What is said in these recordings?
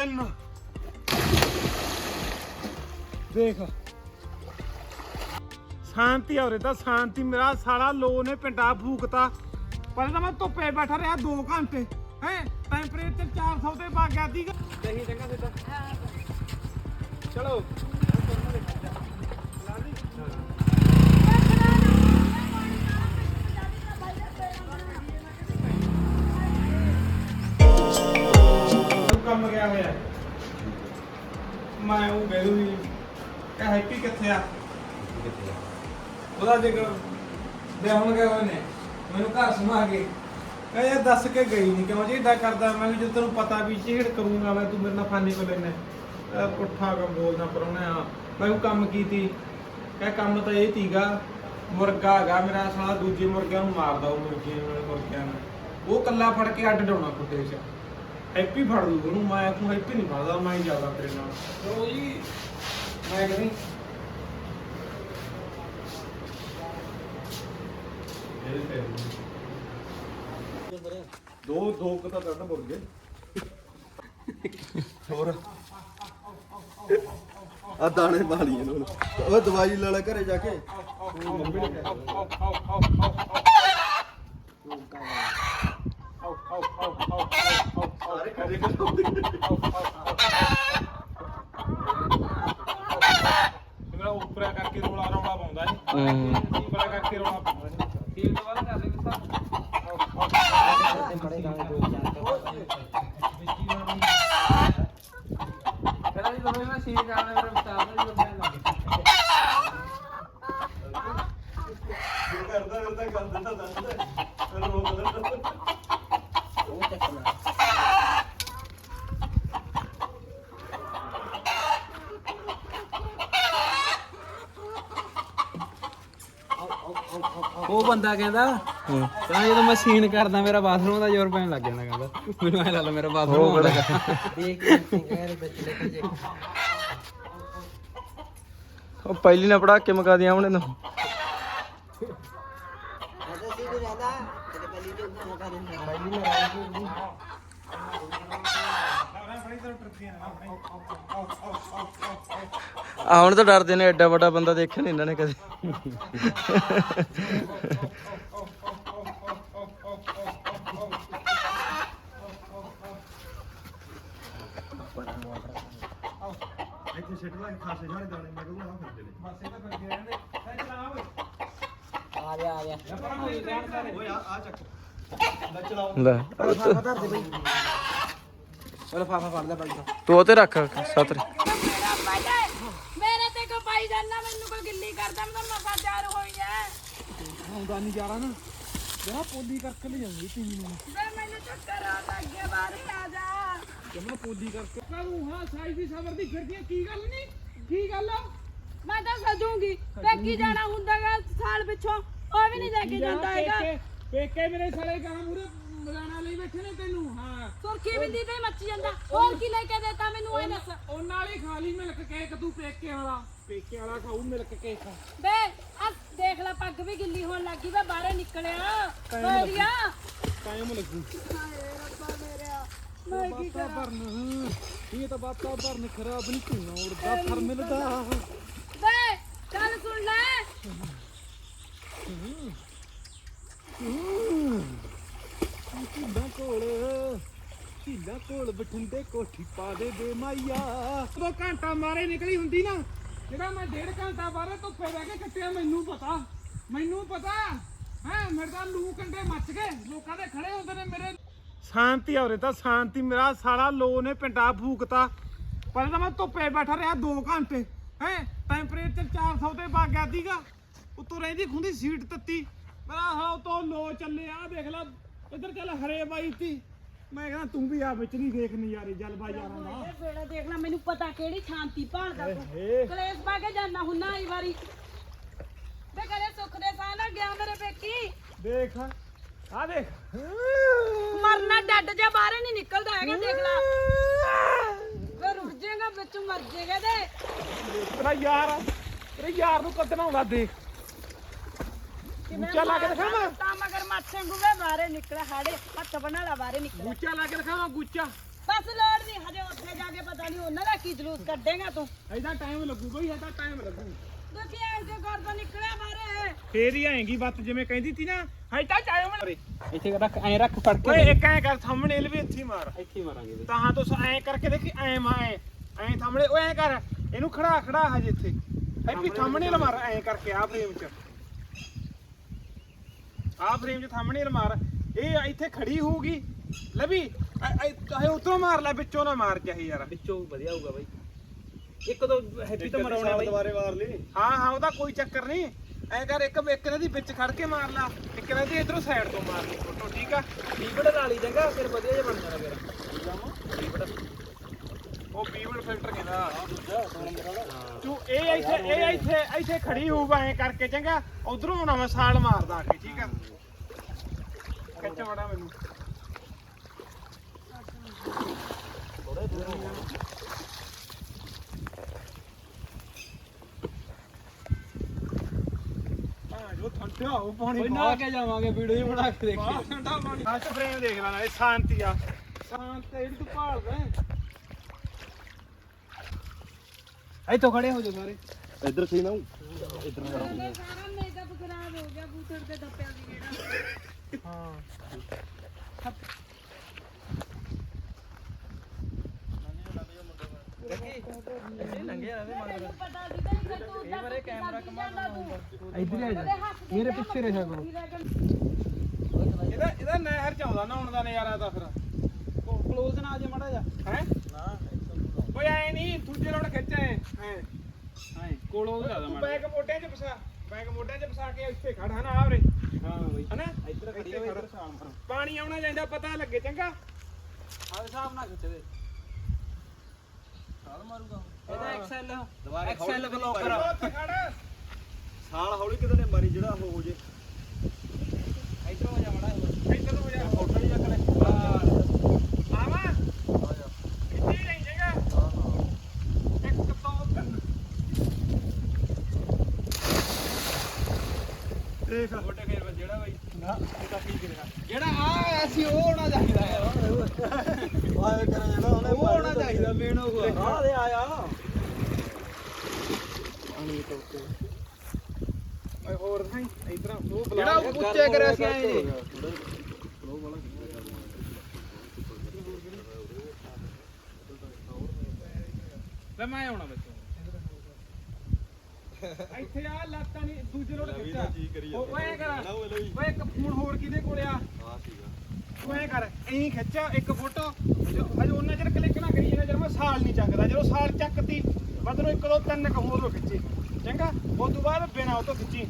ਤਿੰਨ। ਦੇਖ। ਸ਼ਾਂਤੀ ਆ ਤਾਂ ਸ਼ਾਂਤੀ। ਮੇਰਾ ਸਾਲਾ ਲੋ ਨੇ ਪਿੰਡਾ ਫੂਕਤਾ। ਪਹਿਲਾਂ ਤਾਂ ਮੈਂ ਧੁੱਪੇ ਬੈਠਾ ਰਿਹਾ 2 ਘੰਟੇ। ਹੈ ਟੈਂਪਰੇਚਰ 400 ਤੇ ਪਾ ਗਿਆ ਸੀਗਾ। ਨਹੀਂ ਚੰਗਾ ਸਿੱਧਾ। ਚਲੋ। ਗਿਆ ਹੋਇਆ। ਮੈਂ ਉਹ ਕਹਿ ਵੀ ਇਹ ਹੈਪੀ ਕਿੱਥੇ ਆ? ਉਹਦਾ ਦੇਖ ਦੇ ਹੁਣ ਗਏ ਹੋਏ ਨੇ ਮੈਨੂੰ ਘਰ ਸਮਾ ਕੇ। ਕਹੇ ਯਾਰ ਦੱਸ ਕੇ ਗਈ ਨਹੀਂ ਕਿਉਂ ਜੀ ਏਦਾਂ ਕਰਦਾ? ਮੈਂ ਵੀ ਜੇ ਤੈਨੂੰ ਪਤਾ ਵੀ ਚਿਹੜ ਕਰੂੰਗਾ ਮੈਂ, ਤੂੰ ਮੇਰੇ ਨਾਲ ਫਾਨੀ ਕੋ ਲੈਣਾ ਪੁੱਠਾ ਕੰਮ ਬੋਲਦਾ ਪਰਉਣਾ ਆ ਮੈਂ ਉਹ ਕੰਮ ਕੀਤੀ। ਕਹੇ ਕੰਮ ਤਾਂ ਇਹ ਤੀਗਾ, ਮੁਰਗਾ ਹੈਗਾ ਮੇਰਾ, ਸਾਲਾ ਦੂਜੇ ਮੁਰਗਿਆਂ ਨੂੰ ਮਾਰਦਾ ਉਹ ਮੁਰਗੀਆਂ ਨਾਲ, ਮੁਰਗਿਆਂ ਨੂੰ ਉਹ ਕੱਲਾ ਫੜ ਕੇ ਅੱਡ ਡਾਉਣਾ ਕੁੱਤੇ 'ਚ। ਹੈਪੀ ਫੜ ਲੂ ਉਹਨੂੰ ਮੈਂ ਤੂੰ ਹੈਪੀ ਨਹੀਂ ਫੜਦਾ ਮੈਂ ਹੀ ਜ਼ਿਆਦਾ ਤੇਰੇ ਨਾਲ। ਚਲੋ ਜੀ ਮੈਂ ਕਹਿੰਦੀ ਦੋ ਦੋ ਕੁ ਤਾਂ ਕੱਢ ਮੁਰਗੇ ਹੋਰ? ਆ ਦਾਣੇ ਪਾ ਇਹਨੂੰ ਉਹ ਦਵਾਈ ਲੈ ਲੈ ਘਰੇ ਜਾ ਕੇ। ਮੰਮੀ ਨੇ ਕਿਹਾ ਸਾਰੇ ਮੇਰਾ ਉੱਪਰਾ ਕਰਕੇ ਰੋਲਾ ਰੋਲਾ ਪਾਉਂਦਾ ਹੈ ਉੱਪਰਾ ਕਰਕੇ ਰੋਲਾ ਪਾਉਂਦਾ ਹੈ ਤੀਨ ਤੋਂ ਬਾਅਦ ਕਰ ਦੇ ਗੁੱਸਾ ਕਹਿੰਦਾ ਜੀ ਲੋਕਾਂ ਨੇ ਸੀਨ ਜਾਣਾ ਮੇਰੇ ਵਿਚਾਰ ਨਾਲ ਹੀ ਬੰਦਾ ਲੱਗ ਕਰਦਾ ਕਰਦਾ ਗੱਲ ਦਿੰਦਾ ਦੱਸਦਾ ਫਿਰ ਰੋਕ ਦਿੰਦਾ ਉਹ ਬੰਦਾ ਕਹਿੰਦਾ ਕਹਿੰਦਾ ਜਦੋਂ ਮੈਂ ਸੀਨ ਕਰਦਾ ਮੇਰਾ ਬਾਥਰੂਮ ਦਾ ਜ਼ੋਰ ਪੈਣ ਲੱਗ ਜਾਂਦਾ ਕਹਿੰਦਾ। ਮੈਨੂੰ ਐ ਲੱਗਦਾ ਮੇਰਾ ਬਾਥਰੂਮ ਆਉਂਦਾ ਉਹ ਪਹਿਲੀ ਨਾ ਪੜਾ ਕੇ ਮਕਾ ਦਿਆਂ ਉਹਨੇ ਨੂੰ ਆ ਹੁਣ ਤਾਂ ਡਰਦੇ ਨੇ ਐਡਾ ਵੱਡਾ ਬੰਦਾ ਦੇਖਿਆ ਨਹੀਂ ਇਹਨਾਂ ਨੇ ਕਦੇ। ਇੱਥੇ ਸਿੱਟ ਲਾ ਖਾਸੇ ਸਾਰੇ ਦਾਣੇ ਮੈਂ ਕਹਿੰਦਾ ਆ ਫਿਰਦੇ ਨੇ ਬਸ ਇਹ ਤਾਂ ਫਿਰਦੇ ਰਹਿੰਦੇ ਲੈ ਚਲਾ ਓਏ ਓਏ ਆ ਆ ਚੱਕ ਲੈ। ਚਲਾਓ ਲੈ ਉਹ ਫਾਫਾ ਫੜ ਲੈ ਬਾਈ ਤੂੰ ਉਹ ਤੇ ਰੱਖ ਸਤਰ ਮੇਰਾ ਤੇ ਕੋ ਪਾਈ ਜਾਂਦਾ ਮੈਨੂੰ ਕੋਈ ਗਿੱਲੀ ਕਰਦਾ ਮੈਂ ਤਾਂ ਮਸਾ ਤਿਆਰ ਹੋਈ ਐ। ਆਉਂਦਾ ਨਹੀਂ ਜਾਣਾ ਨਾ ਜਰਾ ਪੋਲੀ ਕਰਕੇ ਲੈ ਜਾਂਦੀ ਤੀ ਨੂੰ। ਵੇ ਮੈਨੂੰ ਚੱਕਰ ਆ ਲੱਗੇ ਬਾਹਰ ਆ ਜਾ। ਜਮਾ ਪੋਲੀ ਕਰਕੇ ਤੂੰ ਹਾਂ ਸਾਈ ਦੀ ਸਬਰ ਦੀ ਫਿਰਦੀ ਕੀ ਗੱਲ ਨਹੀਂ ਕੀ ਗੱਲ? ਮੈਂ ਤਾਂ ਸਜੂਗੀ। ਪੇਕੀ ਜਾਣਾ ਹੁੰਦਾਗਾ ਸਾਲ ਪਿੱਛੋਂ। ਉਹ ਵੀ ਨਹੀਂ ਲੈ ਕੇ ਜਾਂਦਾ ਹੈਗਾ। ਪੇਕੇ ਪੇਕੇ ਮੇਰੇ ਸਾਲੇ ਗਾਂ ਮੂਰੇ ਮਗਾਣਾ ਲਈ ਬੈਠੇ ਨੇ ਤੈਨੂੰ ਹਾਂ। ਸੁਰਖੀ ਬਿੰਦੀ ਤੇ ਹੀ ਮੱਚੀ ਜਾਂਦਾ। ਹੋਰ ਕੀ ਲੈ ਕੇ ਦੇਤਾ ਮੈਨੂੰ ਇਹ ਦੱਸ। ਉਹ ਨਾਲ ਹੀ ਖਾ ਲਈ ਮਿਲਕ ਕੇਕ ਤੂੰ ਪੇਕੇ ਵਾਲਾ। ਪੇਕੇ ਵਾਲਾ ਖਾਊ ਮਿਲਕ ਕੇਕ ਵੇ ਆ ਦੇਖ ਲੈ ਪੱਗ ਵੀ ਗਿੱਲੀ ਹੋਣ ਲੱਗੀ ਵੇ ਬਾਹਰੇ ਨਿਕਲਿਆ। ਹੋਰੀਆ ਟਾਈਮ ਲੱਗੂ। ਹਾਏ ਰੱਬਾ ਮੇਰਿਆ। ਮੈਂ ਕੀ ਕਰਾਂ? ਭਰਨ ਇਹ ਤਾਂ ਬਾਤਾਂ ਭਰਨ ਖਰਾਬ ਨਹੀਂ ਧੂਆਂ ਉੜਦਾ ਫਰ ਮਿਲਦਾ। ਵੇ ਚੱਲ ਸੁਣ ਲੈ। ਢੀਲਾ ਕੋਲ ਢੀਲਾ ਕੋਲ ਬਠਿੰਡੇ ਕੋਠੀ ਪਾ ਦੇ ਦੇ ਮਾਈਆ। ਉਦੋਂ ਘੰਟਾ ਮਾਰੇ ਨਿਕਲੀ ਹੁੰਦੀ ਨਾ, ਜਿਹੜਾ ਮੈਂ ਡੇਢ ਘੰਟਾ ਬਾਹਰ ਧੁੱਪੇ ਬਹਿ ਕੇ ਕੱਟਿਆ, ਮੈਨੂੰ ਪਤਾ ਮੈਨੂੰ ਪਤਾ। ਹੈ, ਮੇਰੇ ਤਾਂ ਲੂ ਕੰਡੇ ਮੱਚ ਗਏ, ਲੋਕਾਂ ਦੇ ਖੜੇ ਹੁੰਦੇ ਨੇ ਮੇਰੇ। ਸ਼ਾਂਤੀ ਆ ਤਾਂ, ਸ਼ਾਂਤੀ, ਮੇਰਾ ਸਾਲਾ ਲੋ ਨੇ ਪਿੰਡਾ ਫੂਕਤਾ। ਪਹਿਲਾਂ ਤਾਂ ਮੈਂ ਧੁੱਪੇ ਬੈਠਾ ਰਿਹਾ 2 ਘੰਟੇ, ਹੈ ਟੈਂਪਰੇਚਰ 400 ਤੇ ਪਾ ਗਿਆ ਸੀਗਾ। ਉੱਤੋਂ ਰਹਿੰਦੀ ਖੁੰਦੀ ਸੀਟ ਤੱਤੀ। ਮੇਰਾ ਹਾਂ ਤੋਂ ਲੋ ਚੱਲੇ ਆ, ਦੇਖ ਲੈ। ਇੱਧਰ ਚੱਲ ਹਰੇ ਬਾਈ ਤੀ ਮੈਂ ਕਹਿੰਦਾ ਤੂੰ ਵੀ ਆ ਵਿੱਚ ਨਹੀਂ ਦੇਖ ਨਜ਼ਾਰੇ ਜਲ ਬਾਈ ਯਾਰਾਂ ਦਾ। ਇਹ ਫੇੜਾ ਦੇਖ ਲੈ ਮੈਨੂੰ ਪਤਾ ਕਿਹੜੀ ਸ਼ਾਂਤੀ ਭਾਲਦਾ ਤੂੰ। ਕਲੇਸ਼ ਪਾ ਕੇ ਜਾਣਾ ਹੁੰਨਾ ਆਈ ਵਾਰੀ। ਤੇ ਕਦੇ ਸੁੱਖ ਦੇ ਸਾਹ ਨਾਲ ਗਿਆ ਮੇਰੇ ਪੇਕੀ। ਦੇਖ ਆ ਦੇਖ। ਮਰਨਾ ਡੱਡ ਜਾ ਬਾਹਰ ਨਹੀਂ ਨਿਕਲਦਾ ਹੈਗਾ ਦੇਖ ਲੈ। ਵੇ ਰੁੜ ਜਾਏਗਾ ਵਿੱਚ ਮਰ ਜਾਏਗਾ ਤੇ ਤੇਰਾ ਯਾਰ ਤੇਰੇ ਯਾਰ ਨੂੰ ਕੱਢਣਾ ਹੁੰਦਾ ਦੇਖ। ਗੁੱਚਾ ਲਾ ਕੇ ਦਿਖਾਵਾਂ? ਤਾਂ ਮਗਰ ਮਾਛੇ ਗੁਵੇ ਬਾਹਰ ਨਿਕਲਿਆ ਹਾੜੇ ਹੱਥ ਬਣਾ ਲਾ ਬਾਹਰ ਨਿਕਲਿਆ। ਗੁੱਚਾ ਲਾ ਕੇ ਦਿਖਾਵਾਂ ਗੁੱਚਾ ਬਸ ਲੋੜ ਨਹੀਂ ਹਜੇ ਉੱਥੇ ਜਾ ਕੇ ਪਤਾ ਨਹੀਂ ਉਹਨਾਂ ਦਾ ਕੀ ਜਲੂਸ ਕੱਢੇਗਾ ਤੂੰ। ਐਦਾ ਟਾਈਮ ਲੱਗੂ ਬਈ ਐਦਾ ਟਾਈਮ ਲੱਗੂ। ਦੇਖੀ ਐਂ ਜੇ ਕਰਦਾ ਨਿਕਲਿਆ ਬਾਰੇ ਫੇਰ ਹੀ ਆਏਗੀ ਬੱਤ ਜਿਵੇਂ ਕਹਿੰਦੀ ਤੀ ਨਾ ਐਦਾ ਟਾਈਮ ਇੱਥੇ ਰੱਖ ਐ ਰੱਖ ਫੜ ਕੇ ਓਏ ਇੱਕ ਐ ਕਰ ਸਾਹਮਣੇ ਵੀ ਇੱਥੇ ਹੀ ਮਾਰ। ਇੱਥੇ ਮਾਰਾਂਗੇ ਤਾਂ ਤੋਂ ਐ ਕਰਕੇ ਦੇਖੀ ਐ ਮਾਏ ਐ। ਸਾਹਮਣੇ ਓਏ ਐ ਕਰ। ਇਹਨੂੰ ਖੜਾ ਖੜਾ ਹਜੇ ਇੱਥੇ। ਹੈਪੀ ਸਾਹਮਣੇ ਲ ਮਾਰ ਐ ਕਰਕੇ ਆ ਫਰੇਮ 'ਚ। ਆ ਫਰੇਮ 'ਚ ਸਾਹਮਣੇ ਲ ਮਾਰ ਇਹ ਇੱਥੇ ਖੜੀ ਹੋਊਗੀ। ਲਵੀ ਚਾਹੇ ਉਤੋਂ ਮਾਰ ਲੈ ਵਿੱਚੋਂ ਨਾ ਮਾਰ ਚਾਹੇ ਯਾਰ। ਵਿੱਚੋਂ ਵਧੀਆ ਹੋਊਗਾ ਬਈ। ਇੱਕ ਤੋਂ ਹੈਪੀ ਤੋਂ ਮਰਾਉਣਾ ਬਈ। ਦੁਬਾਰੇ ਮਾਰ ਲਈ। ਹਾਂ ਹਾਂ ਉਹਦਾ ਕੋਈ ਚੱਕਰ ਨਹੀਂ। ਐ ਕਰ ਇੱਕ ਇੱਕ ਨੇ ਦੀ ਵਿੱਚ ਖੜ ਕੇ ਮਾਰ ਲਾ ਇੱਕ ਨੇ ਦੀ ਇਧਰੋਂ ਸਾਈਡ ਤੋਂ ਮਾਰ ਲਈ। ਫੋਟੋ ਠੀਕ ਆ? ਲੀਵੜ ਲਾ ਲਈ ਚੰਗਾ ਫਿਰ ਵਧੀਆ ਜਿਹਾ ਬਣ ਜਾਣਾ ਫਿਰ। ਉਹ ਬੀਵਲ ਫਿਲਟਰ ਕਹਿੰਦਾ ਤੂੰ ਇਹ ਇੱਥੇ ਇਹ ਇੱਥੇ ਇੱਥੇ ਖੜੀ ਹੋਊਗਾ ਐ ਕਰਕੇ ਚੰਗਾ? ਉਧਰੋਂ ਆਉਣਾ ਮੈਂ ਸਾਲ ਮਾਰਦਾ ਆ ਕੇ ਠੀਕ ਆ? ਖਿੱਚ ਵੜਾ ਮੈਨੂੰ। ਹਾਂ ਜੋ ਠੰਡਾ ਹੋ ਪਾਣੀ ਬਈ ਨਾ ਕੇ ਜਾਵਾਂਗੇ ਵੀਡੀਓ ਹੀ ਬਣਾ ਕੇ ਦੇਖੀ। ਠੰਡਾ ਪਾਣੀ। ਫਸਟ ਫਰੇਮ ਦੇਖ ਲੈ ਨਾਲੇ ਸ਼ਾਂਤੀ ਆ। ਸ਼ਾਂਤ ਤੇ ਤੂੰ ਭਾਲਦਾ ਇੱਥੋਂ ਖੜੇ ਹੋ ਜਾ ਸਾਰੇ। ਇੱਧਰ ਸਹੀ ਨਾ ਸਾਰਾ ਮੇਕਅਪ ਖਰਾਬ ਹੋ ਗਿਆ ਬੂਥਰ ਤੇ ਦੱਪਿਆ ਸੀ ਜਿਹੜਾ। ਹਾਂ। ਤੈਨੂੰ ਪਤਾ ਸੀ ਤਾਂ ਕਿ ਤੂੰ ਇਹ ਬਾਰੇ ਕੈਮਰਾ ਕਮਾ ਤੂੰ। ਇੱਧਰ ਆ ਜਾ। ਮੇਰੇ ਪਿੱਛੇ ਰਹਿ ਕਰੋ। ਇਹਦਾ ਇਹਦਾ ਨਹਿਰ ਚ ਆਉਂਦਾ ਨਹਾਉਣ ਦਾ ਨਜ਼ਾਰਾ ਤਾਂ ਫਿਰ। ਕਲੋਜ਼ ਨਾ ਆ ਜਾ ਮੜਾ ਜਾ ਹੈ? ਓਏ ਐ ਨਹੀਂ ਦੂਜੇ ਲੋੜ ਖਿੱਚ ਐ। ਐ। ਹਾਂ ਕੋਲੋਂ ਜ਼ਿਆਦਾ ਤੂੰ ਮੜਾ ਬੈਗ ਮੋਢਿਆਂ 'ਚ ਫਸਾ ਬੈਗ ਮੋਢਿਆਂ 'ਚ ਫਸਾ ਕੇ ਇੱਥੇ ਖੜ ਹਨਾ ਆਵਰੇ। ਹਾਂ ਬਈ ਹਨਾ? ਇੱਧਰ ਖੜੀ ਹੋ ਇੱਧਰ ਸ਼ਾਮ ਪਰ ਪਾਣੀ ਆਉਣਾ ਜਾਂਦਾ ਪਤਾ ਲੱਗੇ ਚੰਗਾ? ਆਹ ਹਿਸਾਬ ਨਾਲ ਖਿੱਚਦੇ ਸਾਲ ਮਾਰੂਗਾ ਇਹਦਾ ਐਕਸਐਲ ਐਕਸਐਲ ਬਲੌਕਰ ਉੱਥੇ ਖੜ ਸਾਲ ਹੌਲੀ ਕਿਤੇ ਨੇ ਮਾਰੀ ਜਿਹੜਾ ਉਹ ਹੋ ਜੇ ਇੱਧਰ ਹੋ ਜਾ ਮੜਾ ਇੱਧਰ ਨੂੰ ਹੋ ਜਾ ਫੋਟੋ ਹੀ ਚੱਕ ਲੈ ਆਵਾ ਇੱਥੇ ਹੀ ਰਹੀ ਜਗਾ ਇੱਕ ਦੋ ਤਿੰਨ ਦੇਖ। ਫੋਟੋ ਖੇਰ ਜਿਹੜਾ ਬਾਈ ਨਾ ਇਹ ਤਾਂ ਠੀਕ ਰਿਹਾ ਜਿਹੜਾ ਆ ਆਇਆ ਸੀ ਉਹ ਹੋਣਾ ਚਾਹੀਦਾ ਆਏ ਕਰੇ ਜਿਹੜਾ ਉਹਨੇ ਉਹ ਹੋਣਾ ਚਾਹੀਦਾ ਮੇਨ ਉਹ ਹਾਂ ਦੇ ਆਇਆ। ਓਏ ਹੋਰ ਨਹੀਂ ਇਧਰ ਉਹ ਬੁਲਾ ਜਿਹੜਾ ਉਹ ਉੱਚੇ ਕਰਿਆ ਸੀ ਐਂ ਜੀ ਲੈ ਮੈਂ ਆਉਣਾ ਬੱਚੋ ਇੱਥੇ ਆ ਲੱਤਾਂ ਨਹੀਂ ਦੂਜੇ ਰੋਡ ਖਿੱਚਾ। ਉਹ ਐ ਕਰ। ਓਏ ਇੱਕ ਫੋਨ ਹੋਰ ਕਿਹਦੇ ਕੋਲ ਆ? ਤੂੰ ਐ ਕਰ ਐਂ ਖਿੱਚਾ ਇੱਕ ਫੋਟੋ। ਹਜੇ ਉਹਨਾਂ ਚਿਰ ਕਲਿੱਕ ਨਾ ਕਰੀ ਇਹਨਾਂ ਚਿਰ ਮੈਂ ਸਾਲ ਨਹੀਂ ਚੱਕਦਾ। ਜਦੋਂ ਸਾਲ ਚੱਕਤੀ ਬਦਲੋ ਇੱਕ ਦੋ ਤਿੰਨ ਕੁ ਹੋਰ ਖਿੱਚੇ। ਚੰਗਾ? ਉਸ ਤੋਂ ਬਾਅਦ ਬਿਨਾ ਉਹ ਤੋਂ ਖਿੱਚੀ।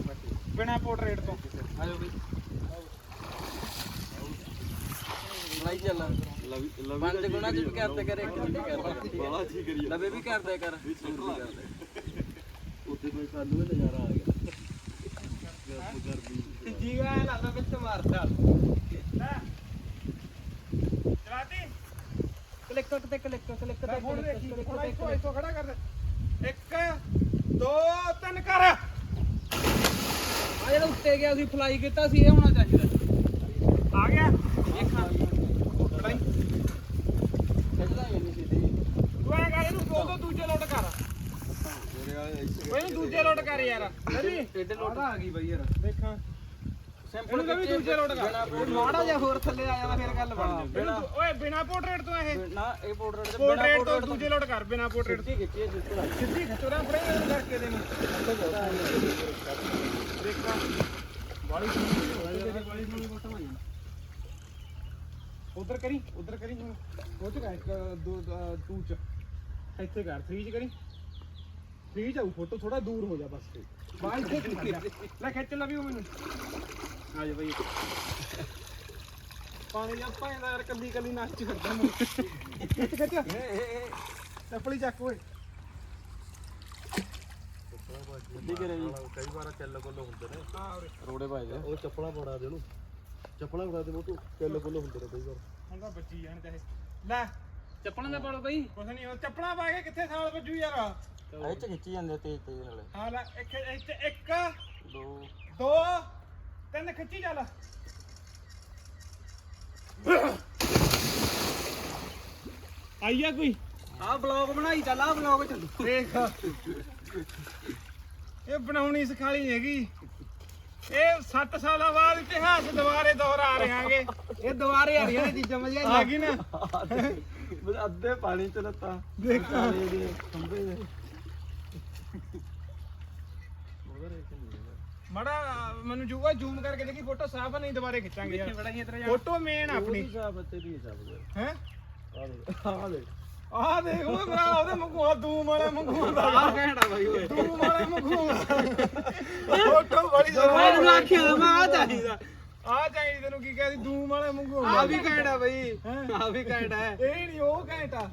ਬਿਨਾ ਪੋਰਟਰੇਟ ਤੋਂ। ਆਜੋ ਬਈ। ਲਾਈ ਚੱਲ। ਪੰਜ ਗੁਣਾ ਚ ਵੀ ਕਰਦੇ ਕਰ ਇੱਕ ਨਹੀਂ ਕਰਦਾ ਬਾਲਾ ਜੀ ਕਰੀ ਲਵੇ ਵੀ ਕਰਦੇ ਕਰ। ਉੱਥੇ ਕੋਈ ਸਾਨੂੰ ਵੀ ਨਜ਼ਾਰਾ ਆ ਗਿਆ। ਜੀਗਾ ਐ ਲੱਗਦਾ ਵਿੱਚ ਮਾਰਦਾ। ਲੈ ਚਲਾਤੀ ਕਲਿੱਕ ਤੇ ਕਲਿੱਕ ਕਲਿੱਕ ਲੈ ਤੇ ਫੋਨ ਦੇਖੀ ਕਲਿੱਕ ਹੁਣ ਤੇ ਇੱਥੋਂ ਇੱਥੋਂ ਖੜਾ ਕਰ ਦੇ। ਇੱਕ ਦੋ ਤਿੰਨ ਕਰ। ਆ ਜਿਹੜਾ ਉੱਤੇ ਗਿਆ ਸੀ ਫਲਾਈ ਕੀਤਾ ਸੀ ਇਹ ਹੋਣਾ ਚਾਹੀਦਾ। ਆ ਗਿਆ। ਦੇਖਾਂ। ਲੜਾਈ ਖਿੱਚਦਾ ਹੀ ਨਹੀਂ ਸਿੱਧੀ ਤੂੰ ਐ ਕਰ ਇਹਨੂੰ ਦੋ ਦੋ ਦੂਜੇ ਲੋਟ ਕਰ। ਮੇਰੇ ਵਾਲੇ ਇੱਥੇ ਓਏ ਇਹਨੂੰ ਦੂਜੇ ਲੋਟ ਕਰ ਯਾਰ। ਨਹੀਂ ਟੇਡੇ ਲੋਟ। ਆ ਗਈ ਬਈ ਯਾਰ। ਦੇਖਾਂ। ਸਿੰਪਲ ਵੀ ਦੂਜੇ ਲੋਟ ਕਰ। ਮਾੜਾ ਜਿਹਾ ਹੋਰ ਥੱਲੇ ਆ ਜਾਂਦਾ ਫਿਰ ਗੱਲ ਬਣ ਦੂ- ਓਏ ਬਿਨਾ ਪੋਰਟਰੇਟ ਤੋਂ ਇਹ। ਨਾ ਇਹ ਪਾਊਡਰ ਦੇ ਪੋਰਟਰੇਟ ਤੋਂ ਦੂਜੇ ਲੋਟ ਕਰ ਬਿਨਾ ਪੋਰਟਰੇਟ ਤੋਂ। ਖਿੱਚੀ ਜਿੱਤੜਾ ਸਿੱਧੀ ਖਚੋਰਾ ਇਹਨੂੰ ਕਰਕੇ ਦੇ ਨੂੰ ਦੇਖਾਂ। ਬਾਲੀ ਬਾਲੀ ਨੂੰ ਬਟਾ ਮਾਰੀ ਉਧਰ ਕਰੀ ਉਧਰ ਕਰੀ ਹੁਣ ਉਹ ਚ ਕਰ ਇੱਕ ਦੋ ਅਹ, ਟੂ ਚ। ਇੱਥੇ ਕਰ 3 ਚ ਕਰੀ। 3 ਚ ਆਉ ਫੋਟੋ ਥੋੜਾ ਦੂਰ ਹੋ ਜਾ ਬਸ ਤੇ। ਬਾਹਰ ਇੱਥੇ ਖਿੱਚ ਲੈ। ਲੈ ਖਿੱਚ ਲਵੀ ਉਹ ਮੈਨੂੰ। ਆ ਜਾ ਬਈ। ਪਾਣੀ ਜਾਂ ਭਾਂਦਾ ਯਾਰ ਕੱਲੀ ਕੱਲੀ ਨੱਚ ਚ ਫਿਰਦਾ ਮੈਂ। ਖਿੱਚ ਖਿੱਚ। ਚੱਪਲੀ ਚੱਕ ਓਏ। ਠੀਕ ਹੈ ਜੀ ਕਈ ਵਾਰ ਚੱਲ ਕੋਲ ਹੁੰਦੇ ਨੇ। ਰੋੜੇ ਭਾਈ ਦੇ ਉਹ ਚੱਪਲਾਂ ਪੜਾ ਦੇ ਉਹਨੂੰ। ਚੱਪਲਾਂ ਪੜਾ ਦੇ ਉਹ ਤੋਂ ਚੱਲ ਕੋਲ ਹੁੰਦੇ ਨੇ ਕਈ ਵਾਰ। ਹੁਣ ਤਾਂ ਬੱਚੀ ਜਾਣ ਚਾਹੇ। ਲੈ। ਚੱਪਲਾਂ ਦਾ ਪਾਲੋ ਬਈ। ਕੁਛ ਨਹੀਂ ਉਹ ਚੱਪਲਾਂ ਪਾ ਕੇ ਕਿੱਥੇ ਸਾਲ ਵੱਜੂ ਯਾਰ। ਇਹ ਚ ਖਿੱਚੀ ਜਾਂਦੇ ਤੇਜ਼ ਤੇਜ਼ ਨਾਲੇ ਹਾਂ ਲੈ ਇੱਕ ਇੱਕ ਇੱਕ ਦੋ ਦੋ ਤਿੰਨ ਖਿੱਚੀ ਚੱਲ ਆਈ ਆ ਕੋਈ ਆਹ ਬਲੌਗ ਬਣਾਈ ਚੱਲ ਆਹ ਬਲੌਗ ਚੱਲ। ਦੇਖ। ਇਹ ਬਣਾਉਣੀ ਸਿਖਾਲੀ ਹੈਗੀ। ਇਹ 7 ਸਾਲਾਂ ਬਾਅਦ ਇਤਿਹਾਸ ਦੁਬਾਰੇ ਦੁਹਰਾ ਰਹੇਗੇ। ਇਹ ਦੁਬਾਰੇ ਆ ਰਹੀਆਂ ਨੇ ਚੀਜ਼ਾਂ ਮਜ਼ਾ ਆ ਗਈ ਨਾ? ਅੱਧੇ ਪਾਣੀ ਚ ਲੱਤਾ। ਦੇਖੋ। ਮੜਾ ਮੈਨੂੰ ਜੂਗਾ ਜ਼ੂਮ ਕਰਕੇ ਦੇਖੀ ਫੋਟੋ ਸਾਫ਼ ਆ ਨਹੀਂ ਦੁਬਾਰੇ ਖਿੱਚਾਂਗੇ ਯਾਰ। ਫੋਟੋ ਮੇਨ ਆਪਣੀ। ਸਾਬ ਤੇਰੀ ਸਾਬ ਹੈ? ਆ ਦੇ ਆਹ ਦੇਖ। ਉਹ ਭਰਾ ਉਹਦੇ ਮੰਗੂ ਆ ਦੂਮ ਵਾਲੇ ਮੰਗੂ ਦਾ ਆਹ ਘੈਂਟਾ ਬਾਈ ਓਏ। ਦੂਮ ਵਾਲੇ ਮੰਗੂ ਫੋਟੋ ਬੜੀ ਜ਼ਰੂਰੀ ਤੈਨੂੰ ਆਖਿਆ ਮੈਂ ਆ ਚਾਹੀਦਾ। ਆ ਚਾਹੀਦੀ ਤੈਨੂੰ ਕੀ ਕਹਦੀ ਦੂਮ ਵਾਲੇ ਮੰਗੂ ਆ। ਵੀ ਘੈਂਟਾ ਬਾਈ? ਆ ਵੀ ਘੈਂਟਾ ਹੈ ਇਹ ਨਹੀਂ ਉਹ ਘੰਟਾ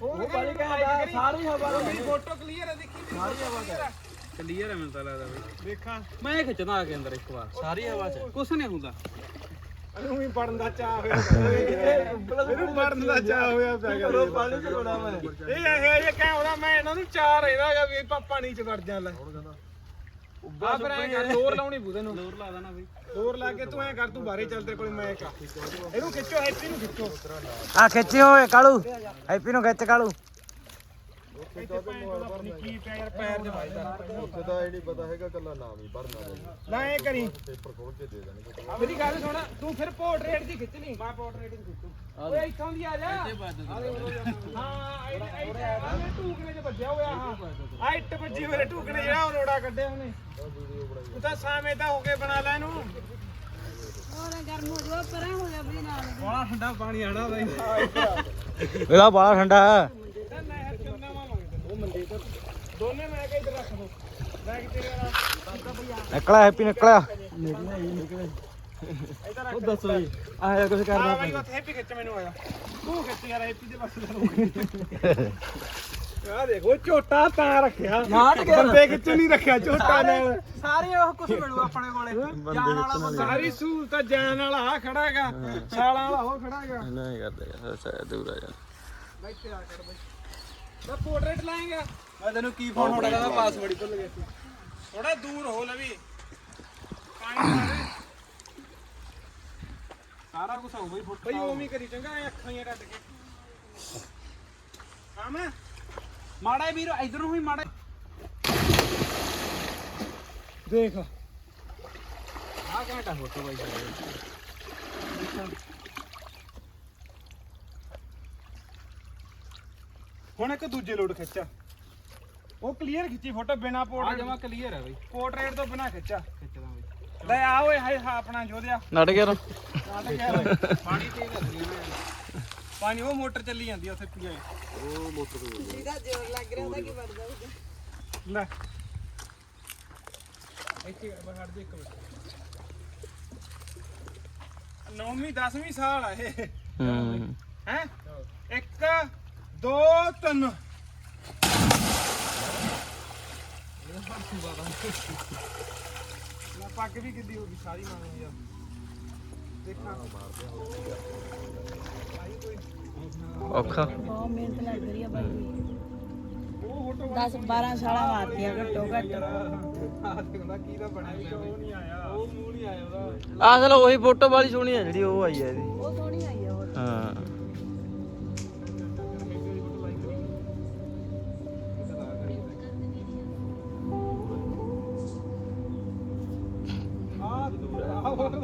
ਉਹ ਬੜੀ ਘੈਂਟਾ, ਸਾਰੀ ਹਵਾ ਮੇਰੀ ਫੋਟੋ ਕਲੀਅਰ ਹੈ ਦੇਖੀ ਸਾਰੀ ਹਵਾ ਕਲੀਅਰ ਹੈ ਮੈਨੂੰ ਤਾਂ ਲੱਗਦਾ ਬਾਈ ਦੇਖਾਂ। ਮੈਂ ਖਿੱਚਦਾ ਆ ਕੇ ਅੰਦਰ ਇੱਕ ਵਾਰ? ਸਾਰੀ ਹਵਾ ਚ। ਕੁਛ ਨਹੀਂ ਹੁੰਦਾ। ਇਹਨੂੰ ਵੀ ਪੜਨ ਦਾ ਚਾਹ ਹੋਇਆ ਇਹਨੂੰ ਪੜਨ ਦਾ ਚਾਹ ਹੋਇਆ ਪਿਆ ਗਾ। ਪਾਣੀ ਚ ਬੜਾ ਮੈਂ। ਇਹ ਇਹ ਇਹ ਕੈਮਰਾ ਮੈਂ ਇਹਨਾਂ ਨੂੰ ਚਾਹ ਰਹਿਦਾ ਹੈਗਾ ਵੀ ਆਪਾਂ ਪਾਣੀ ਚ ਵੜ ਜਾ ਲੈ ਆ ਫਿਰ ਐ ਕਰ ਲੋਰ ਲਾਉਣੀ ਬੂ ਤੈਨੂੰ। ਲੋਰ ਲਾ ਦੇਣਾ ਬਾਈ। ਲੋਰ ਲਾ ਕੇ ਤੂੰ ਐ ਕਰ ਤੂੰ ਬਾਰੇ ਚੱਲ ਤੇਰੇ ਕੋਲ ਮੈਂ ਕਾ ਇਹਨੂੰ ਖਿੱਚੋ ਹੈਪੀ ਨੂੰ ਖਿੱਚੋ। ਆ ਖਿੱਚੇ ਹੋਏ ਕਾਲੂ। ਹੈਪੀ ਨੂੰ ਖਿੱਚ ਕਾਲੂ। ਇੱਥੇ ਭੈਣ ਚੋਦ ਆਪਣੀ ਕੀ ਪਿਆ ਯਾਰ ਪੈਰ ਚ ਵੱਜਦਾ ਉੱਥੇ ਤਾਂ ਇਹ ਨਹੀਂ ਪਤਾ ਹੈਗਾ ਕੱਲਾ ਨਾਮ ਹੀ ਭਰਨਾ ਦੇ ਲੈ ਇਹ ਕਰੀ। ਪੇਪਰ ਖੋਲ ਕੇ ਦੇ ਦੇਣਗੇ ਮੇਰੀ ਗੱਲ ਸੁਣ ਤੂੰ ਫਿਰ ਪੋਰਟਰੇਟ ਦੀ ਖਿੱਚ ਲਈ। ਮੈਂ ਪੋਰਟਰੇਟ ਦੀ ਖਿੱਚੂ ਓਏ ਇੱਥੋਂ ਦੀ ਆ ਜਾ। ਹਾਂ ਇਹ ਇਹ ਟੂਕਨੇ ਚ ਵੱਜਿਆ ਹੋਇਆ ਹਾਂ। ਆ ਇੱਟ ਵੱਜੀ ਮੇਰੇ ਟੂਕਨੇ ਜਿਹੜਾ ਉਹ ਰੋੜਾ ਕੱਢਿਆ ਉਹਨੇ। ਤੂੰ ਤਾਂ ਸਾਵੇਂ ਤਾਂ ਹੋ ਕੇ ਬਣਾ ਲੈ ਇਹਨੂੰ। ਹੋਰ ਗਰਮ ਹੋ ਜਾਓ ਪਰਾਂ ਹੋ ਜਾ ਵੀ ਨਾਲ। ਬੜਾ ਠੰਡਾ ਪਾਣੀ ਆਣਾ ਬਾਈ। ਇਹਦਾ ਬੜਾ ਠੰਡਾ ਹੈ ਤਾਂ ਨਹਿਰ ਚ ਨਾ ਮੰਗਦੇ ਉਹ ਮੰਦੇ ਤਾਂ ਦੋਨੇ ਮੈਂ ਕੇ ਇੱਧਰ ਰੱਖ ਦੋ। ਮੈਂ ਕਿ ਤੇਰੇ ਵਾਲਾ ਨਿਕਲਿਆ ਹੈਪੀ ਨਿਕਲਿਆ। ਉਹ ਦੱਸੋ ਜੀ ਆਇਆ ਕੁਝ ਆ ਬਾਈ ਉੱਥੇ ਹੈਪੀ ਖਿੱਚ ਮੈਨੂੰ ਆਇਆ। ਤੂੰ ਖਿੱਚ ਯਾਰ ਹੈਪੀ ਦੇ ਪਾਸੇ ਦਾ ਆ ਦੇਖੋ ਝੋਟਾ ਤਾਂ ਰੱਖਿਆ। ਬੰਦੇ ਖਿੱਚ ਨਹੀਂ ਰੱਖਿਆ ਝੋਟਾ ਨਾਲ ਸਾਰੇ ਉਹ ਕੁਛ ਮਿਲੂ ਆਪਣੇ ਕੋਲੇ। ਜਾਣ ਵਾਲਾ ਸਾਰੀ ਸਹੂਲਤ ਜਾਣ ਵਾਲਾ ਆ ਖੜਾ ਹੈਗਾ। ਛਾਲਾਂ ਵਾਲਾ ਉਹ ਖੜਾ ਹੈਗਾ। ਨਹੀਂ ਕਰਦੇ ਦੂਰ ਆ ਜਾ ਬੈਠੇ ਆ ਕਰ ਬਈ। ਮੈਂ ਪੋਰਟਰੇਟ ਲਾਏਗਾ। ਮੈਂ ਤੈਨੂੰ ਕੀ ਫੋਨ ਹੋਣਾ ਕਹਿੰਦਾ ਪਾਸਵਰਡ ਹੀ ਭੁੱਲ ਗਿਆ ਸੀ। ਥੋੜਾ ਦੂਰ ਹੋ ਲਵੀ। ਪਾਣੀ ਮਾਰੇ ਸਾਰਾ ਕੁਝ ਹੋਊ ਬਈ ਫੁੱਟ ਬਈ ਉਵੇਂ ਹੀ ਕਰੀ ਚੰਗਾ ਐਂ ਅੱਖਾਂ ਹੀ ਡੱਟ ਕੇ। ਕੰਮ? ਮਾੜਾ ਵੀਰ ਇਧਰ ਨੂੰ ਹੀ ਮਾੜਾ ਦੇਖ। ਆ ਘੰਟਾ ਫੋਟੋ ਬਾਈ ਹੁਣ ਇੱਕ ਦੂਜੇ ਲੋਡ ਖਿੱਚਾ। ਉਹ ਕਲੀਅਰ ਖਿੱਚੀ ਫੋਟੋ ਬਿਨਾ ਆ ਪੋਰਟਰੇਟ ਜਮਾ ਕਲੀਅਰ ਹੈ ਬਾਈ। ਪੋਰਟਰੇਟ ਤੋਂ ਬਿਨਾ ਖਿੱਚਾ। ਖਿੱਚਦਾ ਬਾਈ। ਲੈ ਆ ਓਏ ਹਾਏ ਹਾਂ ਆਪਣਾ ਜੋਧਿਆ। ਨਟ ਗਿਆ ਪਾਣੀ ਤੇਜ਼ ਹੈ ਪਾਣੀ ਉਹ ਮੋਟਰ ਚੱਲੀ ਜਾਂਦੀ ਆ ਉੱਥੇ ਪੀਏ। ਜਿਹਦਾ ਜ਼ੋਰ ਲੱਗ ਰਿਹਾ ਉਹਦਾ ਕੀ ਬਣਦਾ ਹੋਊਗਾ ਲੈ। ਇੱਥੇ ਬਾਹਰ ਦੇ ਇੱਕ ਮਿੰਟ। ਨੌਵੀਂ 10ਵੀਂ ਸਾਲ ਆ ਇਹ। ਹੂੰ। ਹੈ? ਇੱਕ ਦੋ ਤਿੰਨ। ਲੈ ਪੱਗ ਵੀ ਕਿੱਦੀ ਹੋ ਗਈ ਸਾਰੀ ਮਾਰਨੀ ਯਾਰ ਦੇਖਾਂ ਔਖਾ। ਬਹੁਤ ਮਿਹਨਤ ਲੱਗ ਰਹੀ ਆ ਬਾਈ ਉਹ ਫੋਟੋ 10 12 ਸਾਲਾਂ ਮਾਰਤੀਆਂ ਘੱਟੋ ਘੱਟ। ਆ ਦੇਖਦਾ ਕੀ ਦਾ ਬਣਿਆ ਪਿਆ ਉਹ ਨਹੀਂ ਆਇਆ ਉਹ ਮੂੰਹ ਨਹੀਂ ਆਇਆ ਉਹਦਾ ਅਸਲ ਉਹੀ ਫੋਟੋ ਵਾਲੀ ਸੋਹਣੀ ਹੈ ਜਿਹੜੀ ਉਹ ਆਈ ਹੈ ਇਹਦੀ। ਉਹ ਸੋਹਣੀ ਆਈ ਆ ਹਾਂ।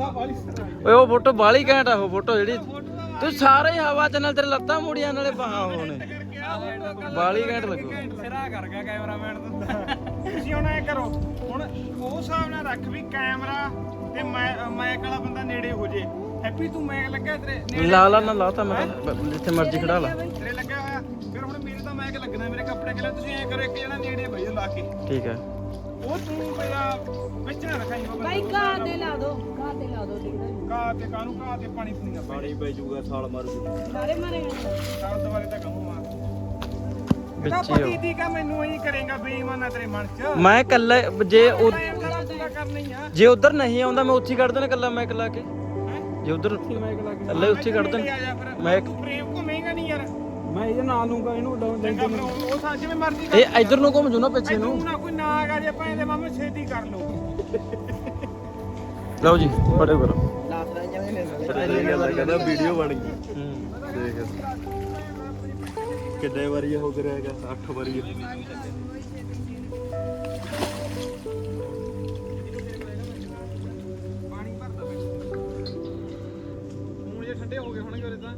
ਓਏ ਉਹ ਫੋਟੋ ਬਾਲੀ ਘੈਂਟ ਆ ਉਹ ਫੋਟੋ ਜਿਹੜੀ ਤੂੰ ਸਾਰੇ ਹਵਾ ਚ ਨਾਲ ਤੇਰੇ ਲੱਤਾਂ ਮੁੜੀਆਂ ਨਾਲੇ ਬਾਹਾਂ ਹੋਣੇ। ਬਾਲੀ ਘੈਂਟ ਲੱਗੂ। ਸਿਰਾ ਕਰ ਗਿਆ ਕੈਮਰਾਮੈਨ ਤੁਸੀਂ ਹੁਣ ਐ ਕਰੋ ਹੁਣ ਉਹ ਹਿਸਾਬ ਨਾਲ ਰੱਖ ਵੀ ਕੈਮਰਾ ਤੇ ਮੈਂ ਮੈਕ ਵਾਲਾ ਬੰਦਾ ਨੇੜੇ ਹੋ ਜੇ। ਹੈਪੀ ਤੂੰ ਮੈਕ ਲੱਗਾ ਤੇਰੇ? ਲਾ ਲਾ ਨਾ ਲਾਤਾ ਮੈਂ ਤਾਂ। ਜਿੱਥੇ ਮਰਜ਼ੀ ਖੜਾ ਲਾ। ਤੇਰੇ ਲੱਗਾ ਹੋਇਆ। ਫਿਰ ਹੁਣ ਮੇਰੇ ਤਾਂ ਮੈਕ ਲੱਗਣਾ ਮੇਰੇ ਕੱਪੜੇ ਕਿਲਾ ਤੁਸੀਂ ਐ ਕਰੋ ਇੱਕ ਜਣਾ ਨੇੜੇ ਬਈ ਲਾ ਕੇ। ਠੀਕ ਹੈ ਉਹ ਤੂੰ ਮੇਰਾ ਵਿੱਚ ਨਾ ਰੱਖਾਈ ਉਹ ਬਾਈ ਘਾਹ ਤੇ ਲਾ ਦੋ ਘਾਹ ਤੇ ਲਾ ਦੋ ਦਿਖਦਾ ਨੀ। ਕਾ ਤੇ ਕਾਨੂੰ ਕਾ ਤੇ ਪਾਣੀ ਪੂਣੀ ਨਾ ਪਾਣੀ ਪੈ ਜਾਊਗਾ ਸਾਲ ਮਾਰੂ ਸਾਰੇ ਮਾਰੇ ਸਾਲ ਦੁਬਾਰੇ ਤਾਂ ਕਹੂੰ ਮਾਰ ਵਿੱਚ ਤਾਂ ਹੀ ਪਤੀ ਦੀ ਕਾ ਮੈਨੂੰ ਇਹੀ ਕਰੇਗਾ ਬੇਈਮਾਨਾ ਤੇਰੇ ਮਨ ਚ। ਮੈਂ ਇਕੱਲਾ ਜੇ ਉਹ ਪੂਰਾ ਕਰਨਾ ਆ। ਜੇ ਉਧਰ ਨਹੀਂ ਆਉਂਦਾ ਮੈਂ ਉੱਥੇ ਹੀ ਕੱਢ ਦੇਣਾ ਇਕੱਲਾ ਮੈਂ ਇਕੱਲਾ ਕੇ। ਜੇ ਉਧਰ ਇਕੱਲੇ ਉੱਥੇ ਹੀ ਕੱਢ ਦੇਣਾ। ਫਿਰ। ਮੈਂ ਤੂੰ ਪ੍ਰੇਮ ਘੁੰਮੇਗਾ ਨਹੀਂ ਯਾਰ। ਮੈਂ ਇਹ ਨਾਂ ਲੂੰਗਾ ਇਹਨੂੰ ਚੰਗਾ ਫਿਰ ਉਹ ਉਹ ਸਾਂ ਜਿਵੇਂ ਮਰਜ਼ੀ ਕਰ। ਇਹ ਇਧਰ ਨੂੰ ਘੁੰਮ ਜੂ ਨਾ ਪਿੱਛੇ ਨੂੰ। ਤੂੰ ਨਾ ਕੋਈ ਨਾ ਆ ਜੇ ਭਾਵੇਂ ਦੇ ਮਾਮੇ ਛੇਤੀ ਕਰ ਲੋ ਲਓ ਜੀ ਬੜੇ ਕਰੋ। ਕਹਿੰਦਾ ਵੀਡੀਓ ਬਣ ਗਈ। ਹੂੰ ਦੇਖ ਕਿੰਨੇ ਵਾਰੀ ਹੋ ਗਿਆ ਹੈਗਾ 8 ਵਾਰੀ ਪਾਣੀ ਭਰਦਾ ਬੈਠ ਹੁਣ ਜੇ ਠੰਡੇ ਹੋ ਗਏ ਹੋਣਗੇ ਉਰੇ ਤਾਂ।